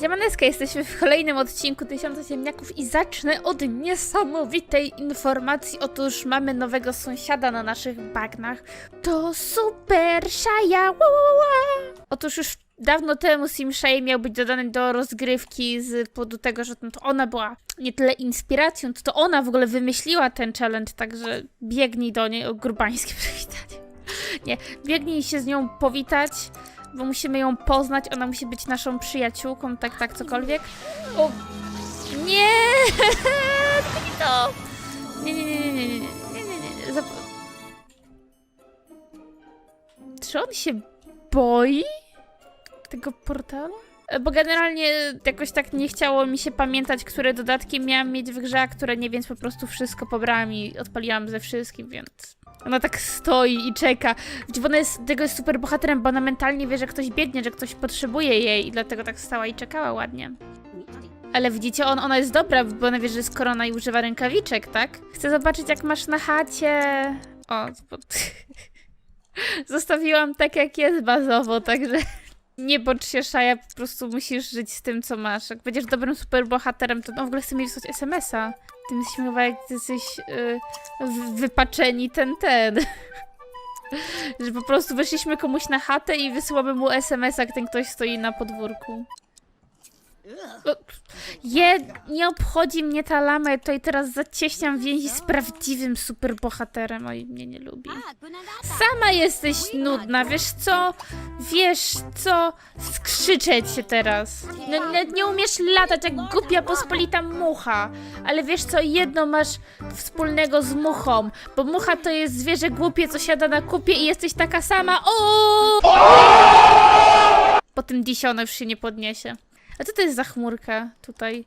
Ziemaneska, jesteśmy w kolejnym odcinku Tysiąca Ziemniaków i zacznę od niesamowitej informacji. Otóż mamy nowego sąsiada na naszych bagnach. To super szaja! Otóż już dawno temu Sim Shay miał być dodany do rozgrywki z powodu tego, że no to ona była nie tyle inspiracją, to, to ona w ogóle wymyśliła ten challenge, także biegnij do niej o grubańskie przywitanie. Nie, biegnij się z nią powitać, bo musimy ją poznać, ona musi być naszą przyjaciółką, tak, tak, cokolwiek. O! Nie! Tylko to! Nie, nie, nie, nie, nie, nie, nie, nie, nie. Zap... Czy on się boi tego portalu? Bo generalnie jakoś tak nie chciało mi się pamiętać, które dodatki miałam mieć w grze, a które nie, więc po prostu wszystko pobrałam i odpaliłam ze wszystkim, więc... Ona tak stoi i czeka. Bo ona jest, tego jest super bohaterem, bo ona mentalnie wie, że ktoś biegnie, że ktoś potrzebuje jej i dlatego tak stała i czekała ładnie. Ale widzicie, on, ona jest dobra, bo ona wie, że jest korona i używa rękawiczek, tak? Chcę zobaczyć, jak masz na chacie. O, bo... zostawiłam tak, jak jest bazowo, także nie bądź się szaja, po prostu musisz żyć z tym, co masz. Jak będziesz dobrym superbohaterem, to no, w ogóle chcę mi wysłać SMS-a. Ty myślisz chyba, jak jesteś y, w- wypaczeni ten, ten. Że po prostu weszliśmy komuś na chatę i wysyłamy mu SMS-a, jak ten ktoś stoi na podwórku. O, Je, nie obchodzi mnie ta lama, ja tutaj teraz zacieśniam więzi z prawdziwym superbohaterem, oj, mnie nie lubi. Sama jesteś nudna, wiesz co? Wiesz co? Skrzyczeć się teraz. No, nawet nie umiesz latać jak głupia pospolita mucha. Ale wiesz co? Jedno masz wspólnego z muchą, bo mucha to jest zwierzę głupie, co siada na kupie i jesteś taka sama. O! Po tym disione już się nie podniesie. A co to jest za chmurka tutaj?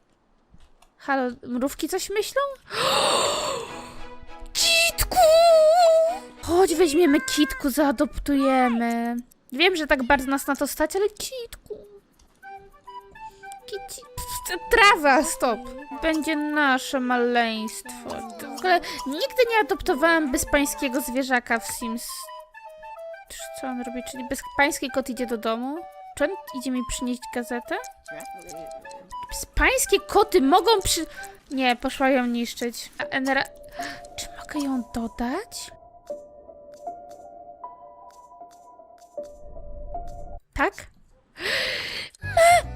Halo, mrówki coś myślą? Kitku! Chodź, weźmiemy kitku, zaadoptujemy. Wiem, że tak bardzo nas na to stać, ale kitku. Kici... Trawa, stop. Będzie nasze maleństwo. W ogóle nigdy nie adoptowałam bezpańskiego zwierzaka w Sims. Co on robi? Czyli bezpański kot idzie do domu? Czy on idzie mi przynieść gazetę? Pańskie koty mogą przy... Nie, poszła ją niszczyć. A Enera... Czy mogę ją dodać? Tak?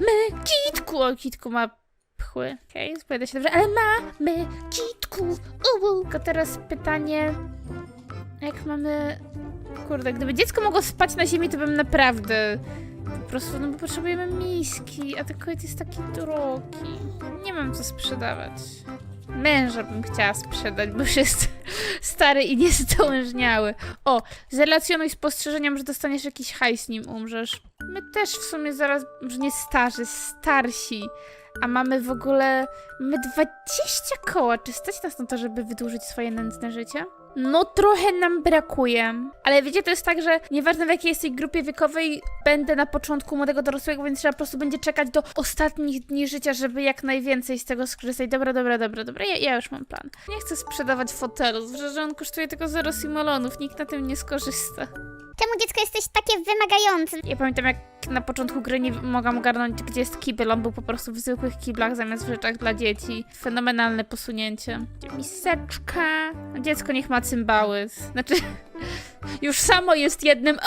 Mamy kitku! O, kitku ma pchły. Okej, okay, spowiada się dobrze, ale mamy kitku! Uuu. Tylko teraz pytanie... Jak mamy... Kurde, gdyby dziecko mogło spać na ziemi, to bym naprawdę... Po prostu, no bo potrzebujemy miski, a ten kobiet jest taki drogi. Nie mam co sprzedawać. Męża bym chciała sprzedać, bo już jest stary i niezdolężniały. O, zrelacjonuj spostrzeżeniem, że dostaniesz jakiś hajs, nim umrzesz. My też w sumie zaraz, może nie starzy, starsi. A mamy w ogóle, mamy 20 koła. Czy stać nas na to, żeby wydłużyć swoje nędzne życie? No trochę nam brakuje. Ale wiecie, to jest tak, że nieważne w jakiej jesteś grupie wiekowej, będę na początku młodego dorosłego, więc trzeba po prostu będzie czekać do ostatnich dni życia, żeby jak najwięcej z tego skorzystać. Dobra, dobra, dobra, dobra, ja, ja już mam plan. Nie chcę sprzedawać fotelu, że, on kosztuje tylko 0 simolonów, nikt na tym nie skorzysta. Czemu dziecko jesteś takie wymagające? Ja pamiętam jak na początku gry nie mogłam ogarnąć, gdzie jest kibel, on był po prostu w zwykłych kiblach zamiast w rzeczach dla dzieci. Fenomenalne posunięcie. Miseczka. Dziecko niech ma cymbały. Znaczy, już samo jest jednym.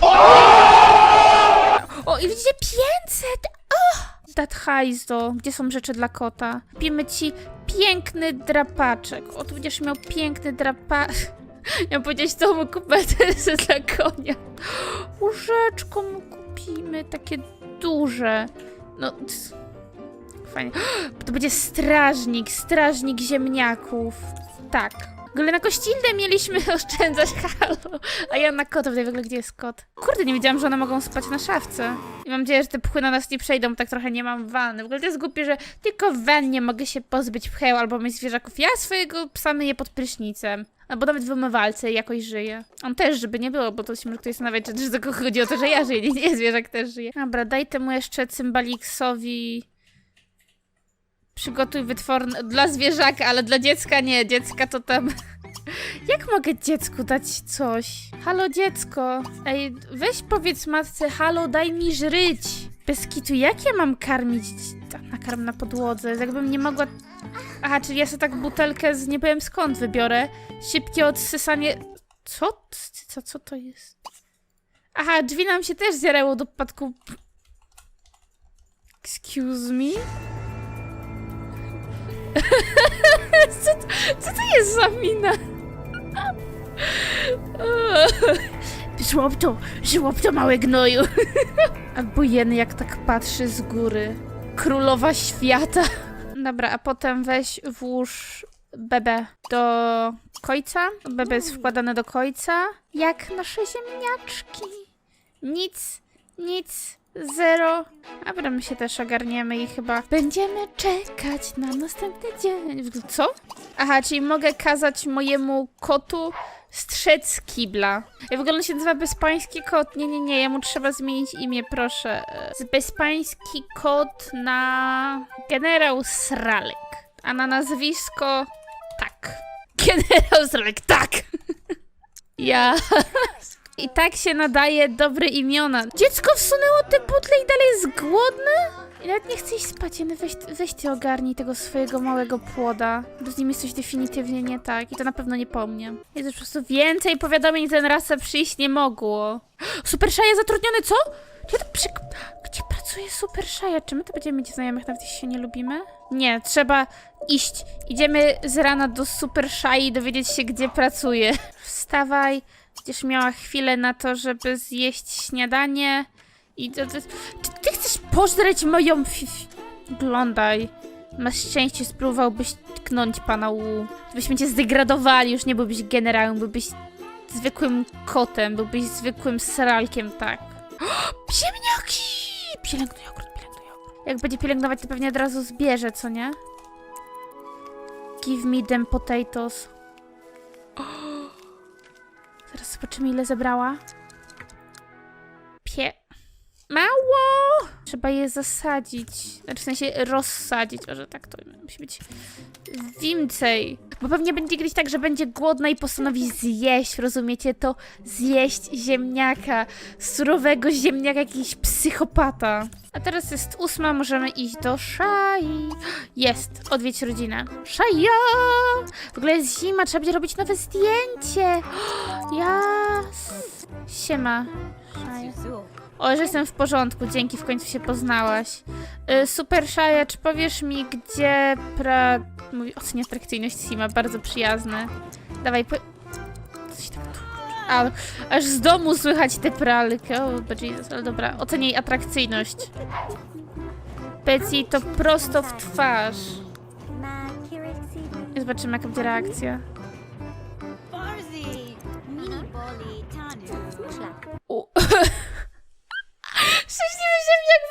O! O, i widzicie 500! O! Dat hajzo. Gdzie są rzeczy dla kota? Kupimy ci piękny drapaczek. O, tu będziesz miał piękny drapaczek. Ja powiedzieć, co mu kupę dla konia. Łóżeczko mu kupimy, takie duże. No, fajnie. To będzie strażnik, strażnik ziemniaków. Tak. W ogóle na kościnę mieliśmy oszczędzać, halo. A ja na kota, w ogóle gdzie jest kot? Kurde, nie wiedziałam, że one mogą spać na szafce. I mam nadzieję, że te pchły na nas nie przejdą, tak trochę nie mam wanny. W ogóle to jest głupie, że tylko w wannie mogę się pozbyć pcheł albo myć zwierzaków. Ja swojego psa myję pod prysznicem. Albo nawet w umywalce jakoś żyje. On też, żeby nie było, bo to się może ktoś zastanawiać, czy że tylko chodzi o to, że ja żyję, nie, nie zwierzak też żyje. Dobra, daj temu jeszcze cymbaliksowi... Przygotuj wytworne dla zwierzaka, ale dla dziecka nie. Dziecka to tam... Jak mogę dziecku dać coś? Halo dziecko. Ej, weź powiedz matce, halo daj mi żryć. Bez kitu, jak ja mam karmić a, nakarm na podłodze? Jakbym nie mogła... Aha, czyli ja sobie tak butelkę z nie wiem skąd wybiorę. Szybkie odsysanie... Co? Co, co to jest? Aha, drzwi nam się też zjarało do upadku. Excuse me? co, to, co to jest za mina? Żłobto, żłobto małe gnoju. A bujeny jak tak patrzy z góry. Królowa świata. Dobra, a potem weź włóż bebę do końca. Bebe jest wkładane do końca. Jak nasze ziemniaczki. Nic, nic, zero. Dobra, my się też ogarniemy i chyba będziemy czekać na następny dzień. Co? Aha, czyli mogę kazać mojemu kotu strzec kibla. Ja w ogóle się nazywa Bezpański Kot. Nie, nie, nie, jemu trzeba zmienić imię, proszę. Z Bezpański Kot na Generał Sralek. A na nazwisko tak. Generał Sralek, tak! Ja. I tak się nadaje dobre imiona. Dziecko wsunęło te butle i dalej jest głodne? Nawet nie chce iść spać, Jeny, weź, weź ty ogarnij tego swojego małego płoda. Bo z nim jest coś definitywnie nie tak i to na pewno nie po mnie. Jest po prostu więcej powiadomień ten raz przyjść nie mogło. Super Szaja zatrudniony, co? Gdzie, to przy... Gdzie pracuje Super Szaja? Czy my to będziemy mieć znajomych, nawet jeśli się nie lubimy? Nie, trzeba iść. Idziemy z rana do Super Szai i dowiedzieć się, gdzie pracuje. Wstawaj. Będziesz miała chwilę na to, żeby zjeść śniadanie. I to, to, czy ty chcesz pożreć moją... fi- Oglądaj. Masz szczęście, spróbowałbyś tknąć pana Wu. Gdybyśmy cię zdegradowali, już nie byłbyś generałem, byłbyś zwykłym kotem, byłbyś zwykłym sralkiem, tak. Ziemniaki! Pielęgnuj ogród, pielęgnuj ogród. Jak będzie pielęgnować, to pewnie od razu zbierze, co nie? Give me them potatoes. Zaraz zobaczymy, ile zebrała. Pie... Mało! Trzeba je zasadzić. Znaczy w sensie rozsadzić. Może tak to musi być więcej. Bo pewnie będzie kiedyś tak, że będzie głodna i postanowi zjeść, rozumiecie? To zjeść ziemniaka. Surowego ziemniaka, jakiś psychopata. A teraz jest ósma, możemy iść do Szai. Jest, odwiedź rodzinę. Szaja! W ogóle jest zima, trzeba będzie robić nowe zdjęcie. Jas. Siema. Szaja. O, że jestem w porządku, dzięki, w końcu się poznałaś. Y, super Szaja, czy powiesz mi, gdzie pra... Mówi, ocenia atrakcyjność Sima, bardzo przyjazne. Dawaj, po... Tak tu... A, aż z domu słychać te pralki. O, oh, Jesus, ale dobra, oceniaj atrakcyjność. Jej to prosto w twarz. I zobaczymy, jaka będzie reakcja.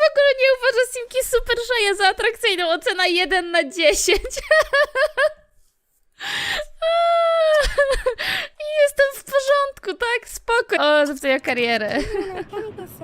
W ogóle nie uważa Simki Super Szaja za atrakcyjną. Ocena 1 na 10. I jestem w porządku, tak? Spoko. O, za twoją karierę.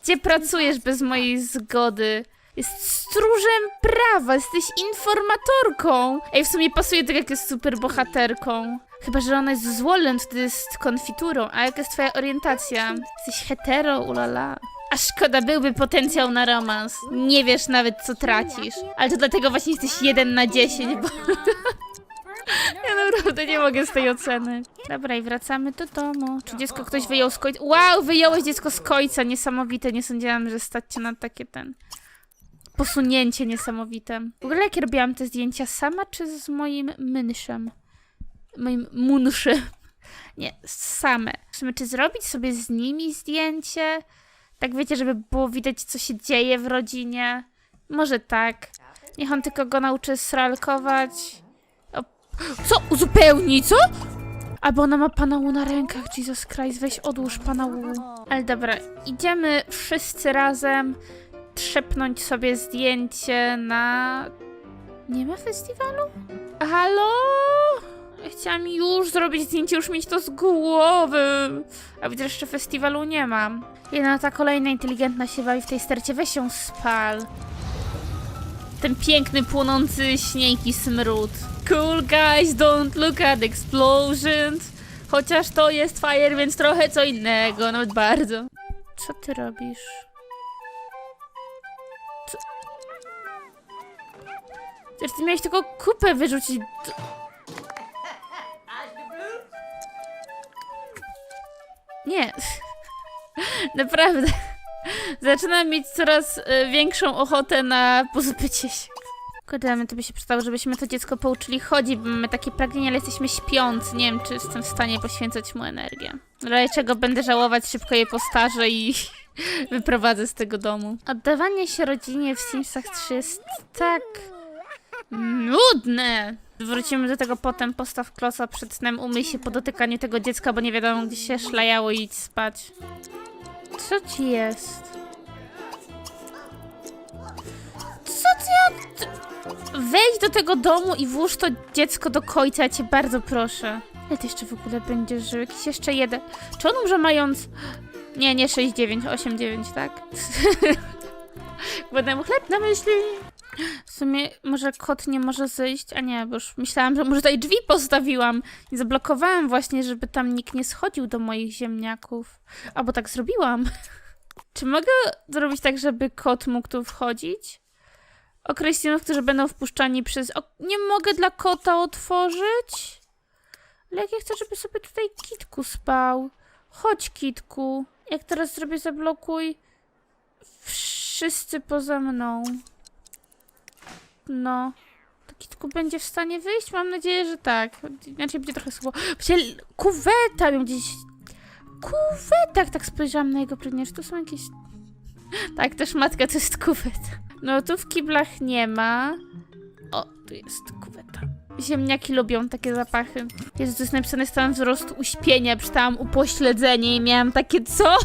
Gdzie pracujesz bez mojej zgody? Jest stróżem prawa, jesteś informatorką. Ej, w sumie pasuje tak, jak jest super bohaterką. Chyba, że ona jest złolem, to jest konfiturą. A jaka jest twoja orientacja? Jesteś hetero, ulala. A szkoda, byłby potencjał na romans. Nie wiesz nawet, co tracisz. Ale to dlatego właśnie jesteś 1 na 10, bo ja naprawdę nie mogę z tej oceny. Dobra, i wracamy do domu. Czy dziecko ktoś wyjął z końca? Wow, wyjąłeś dziecko z końca. Niesamowite. Nie sądziłam, że stać cię na takie ten... Posunięcie niesamowite. W ogóle jak robiłam te zdjęcia sama, czy z moim mynszem? Moim munszem. Nie, same. W czy zrobić sobie z nimi zdjęcie? Tak wiecie, żeby było widać, co się dzieje w rodzinie? Może tak. Niech on tylko go nauczy sralkować. O, co? Uzupełni, co? Albo ona ma pana Wu na rękach. Jesus Christ, weź odłóż pana Wu. Ale dobra, idziemy wszyscy razem trzepnąć sobie zdjęcie na... Nie ma festiwalu? Halo? Chciałam już zrobić zdjęcie, już mieć to z głowy. A widzę, że jeszcze festiwalu nie mam. Jedna ta kolejna inteligentna się bawi w tej stercie. Weź ją spal. Ten piękny, płonący śnieg i smród. Cool guys, don't look at explosions. Chociaż to jest fire, więc trochę co innego, nawet bardzo. Co ty robisz? Przecież ty miałeś tylko kupę wyrzucić. Nie. Naprawdę. Zaczynam mieć coraz e, większą ochotę na pozbycie się. Kurde, my to by się przydało, żebyśmy to dziecko pouczyli chodzić, bo mamy takie pragnienie, ale jesteśmy śpiący. Nie wiem, czy jestem w stanie poświęcać mu energię. Razie czego będę żałować, szybko je postarzę i wyprowadzę z tego domu. Oddawanie się rodzinie w Simsach 3 jest tak nudne. Wrócimy do tego potem, postaw klosa przed snem, umyj się po dotykaniu tego dziecka, bo nie wiadomo gdzie się szlajało i idź spać. Co ci jest? Co ty. Wejdź do tego domu i włóż to dziecko do końca, ja cię bardzo proszę. Ale ty jeszcze w ogóle będziesz żył? Jakiś jeszcze jeden. Czy on umrze mając... Nie, nie 6-9, 8-9, tak? Będę mu chleb na myśli. W sumie może kot nie może zejść, a nie, bo już myślałam, że może tutaj drzwi postawiłam i zablokowałam właśnie, żeby tam nikt nie schodził do moich ziemniaków. Albo tak zrobiłam. Czy mogę zrobić tak, żeby kot mógł tu wchodzić? Określimy, którzy będą wpuszczani przez... O, nie mogę dla kota otworzyć? Ale jak ja chcę, żeby sobie tutaj kitku spał. Chodź, kitku. Jak teraz zrobię zablokuj... Wszyscy poza mną. No. To kitku będzie w stanie wyjść? Mam nadzieję, że tak. Inaczej będzie trochę słabo. Przecież kuweta miał gdzieś... Kuweta! Tak spojrzałam na jego pragnienie, że to są jakieś... Tak, też matka to jest kuweta. No tu w kiblach nie ma. O, tu jest kuweta. Ziemniaki lubią takie zapachy. Jezu, to jest napisane stan wzrostu uśpienia. Czytałam upośledzenie i miałam takie, co?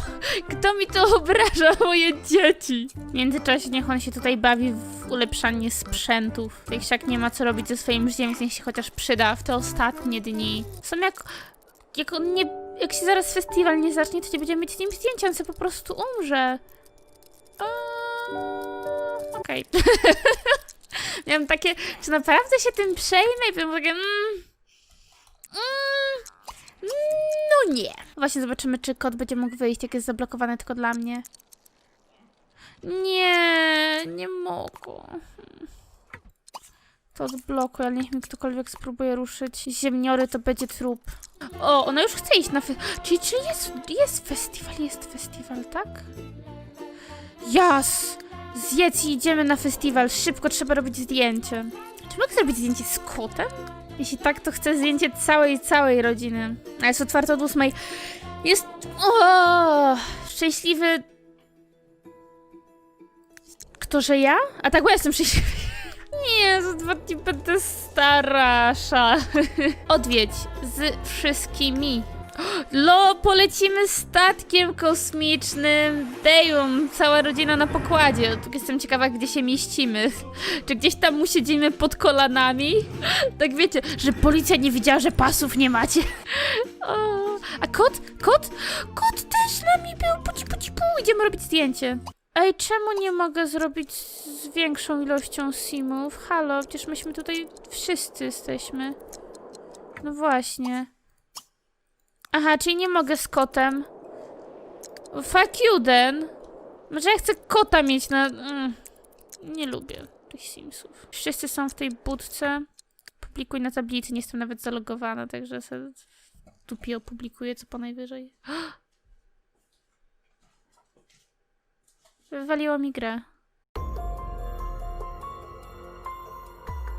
Kto mi to obraża, moje dzieci? W międzyczasie niech on się tutaj bawi w ulepszanie sprzętów. Jak wszak nie ma co robić ze swoim życiem, więc się chociaż przyda w te ostatnie dni. Są jak... Jak on nie... Jak się zaraz festiwal nie zacznie, to nie będziemy mieć z nim zdjęcia, on sobie po prostu umrze. Okej. Miałam takie, czy naprawdę się tym przejmę? I powiem takie, mm, mm, no nie. Właśnie zobaczymy, czy kot będzie mógł wyjść, jak jest zablokowane tylko dla mnie. Nie, nie mogę. To odblokuj, ale niech mi ktokolwiek spróbuje ruszyć. Ziemniory to będzie trup. O, ona już chce iść na fe... Czyli, czyli jest, jest festiwal, jest festiwal, tak? Jas! Zjedz i idziemy na festiwal. Szybko trzeba robić zdjęcie. Czy mogę zrobić zdjęcie z kotem? Jeśli tak, to chcę zdjęcie całej, całej rodziny. A jest otwarte od ósmej. Jest... O, szczęśliwy... Kto, że ja? A tak, bo ja jestem szczęśliwy. Nie, za dwa dni będę. Odwiedź z wszystkimi. Lo, polecimy statkiem kosmicznym. Dejum, cała rodzina na pokładzie. Tu jestem ciekawa, gdzie się mieścimy. Czy gdzieś tam mu siedzimy pod kolanami? Tak wiecie, że policja nie widziała, że pasów nie macie. O, a kot? Kot? Kot też z nami był. Puci, puci, pu. Idziemy robić zdjęcie. Ej, czemu nie mogę zrobić z większą ilością simów? Halo, przecież myśmy tutaj wszyscy jesteśmy. No właśnie. Aha, czyli nie mogę z kotem. Fuck you, then. Może ja chcę kota mieć na... Mm. Nie lubię tych Simsów. Wszyscy są w tej budce. Publikuj na tablicy, nie jestem nawet zalogowana, także sobie tupi opublikuję co po najwyżej. Wywaliło mi grę.